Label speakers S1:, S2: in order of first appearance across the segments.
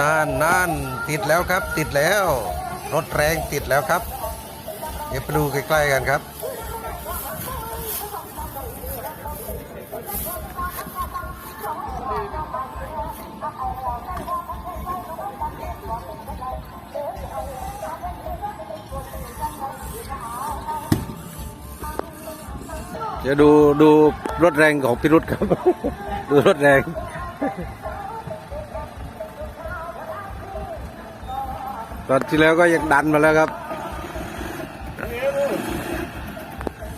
S1: นานนานติดแล้วครับ ติดแล้ว รถแรงติดแล้วครับ เดี๋ยวไปดูใกล้ๆกันครับ เดี๋ยวดูดูรถแรงของพิรุษครับ ดูรถแรง ตอนที่แล้วก็ยังดันมาแล้วครับ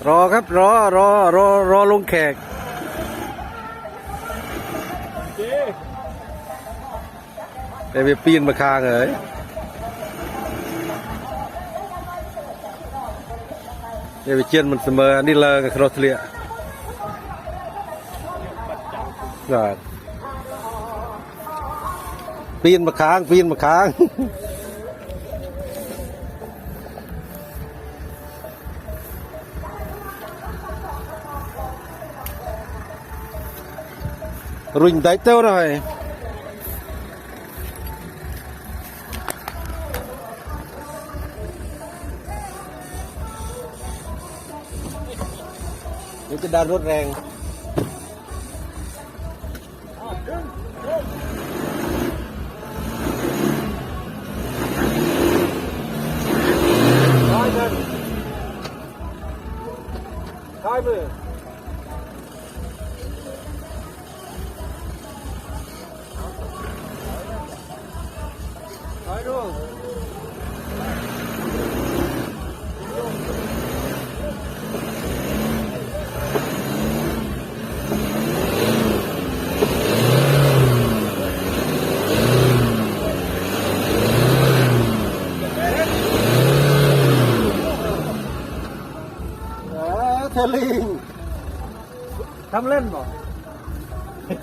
S1: รอครับรอรอรอรอลงแขกเดี๋ยวไปปีนมาคางเหรอเดี๋ยวไปเชียนมันเสมออันนี้เลยกับครอสเลียปีนมาค้างปีนมาค้าง รุนได้เต้าหน่อย เ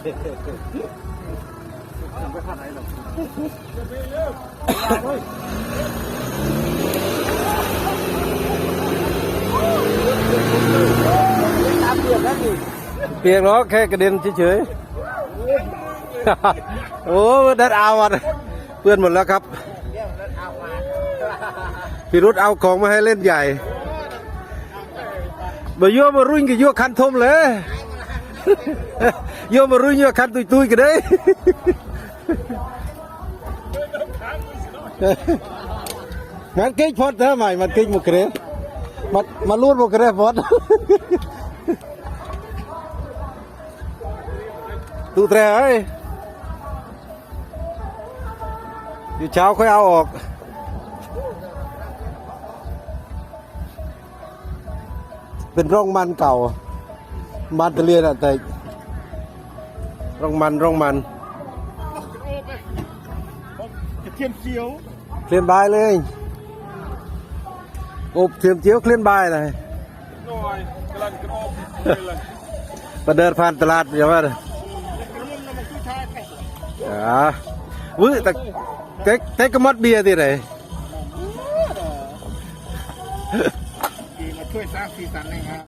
S1: ดี๋ยวจ เออเทลิง
S2: ทำเล่นบ่ทำไปท่าไหนหรอ
S1: เปียกหรอกแค่กระเด็นเฉยๆ โอ้ดัดเอาอะเพื่อนหมดแล้วครับ พี่รุธเอาของมาให้เล่นใหญ่มาโยมมารุ่นกับโยคันทมเลย โยมารุ่นโยคันตุยตุยกันเลยมันเก่งพอดเท่ไหร่มันเก่งหมดเลยมันมาลูดหมดเลยพอดตูแตรเอ้ยเดี๋ยวเช้าค่อยเอาออกเป็นร่องมันเก่า มันตะเลียนอะแต่ ร่องมันร่องมัน
S2: เทียมเขียว
S1: เคลื่อนบายเลยอบเทียมเจียวเคลื่อนบายเลย
S2: น่อยกำลังกระโดดเลย
S1: มาเดินผ่านตลาดอย่าว่าเลยอ่าวุ้ยแต่แต่แต่ก็มัดเบียร์ที่ไหน
S2: ดีมาช่วยสร้างสีสันเลยครับ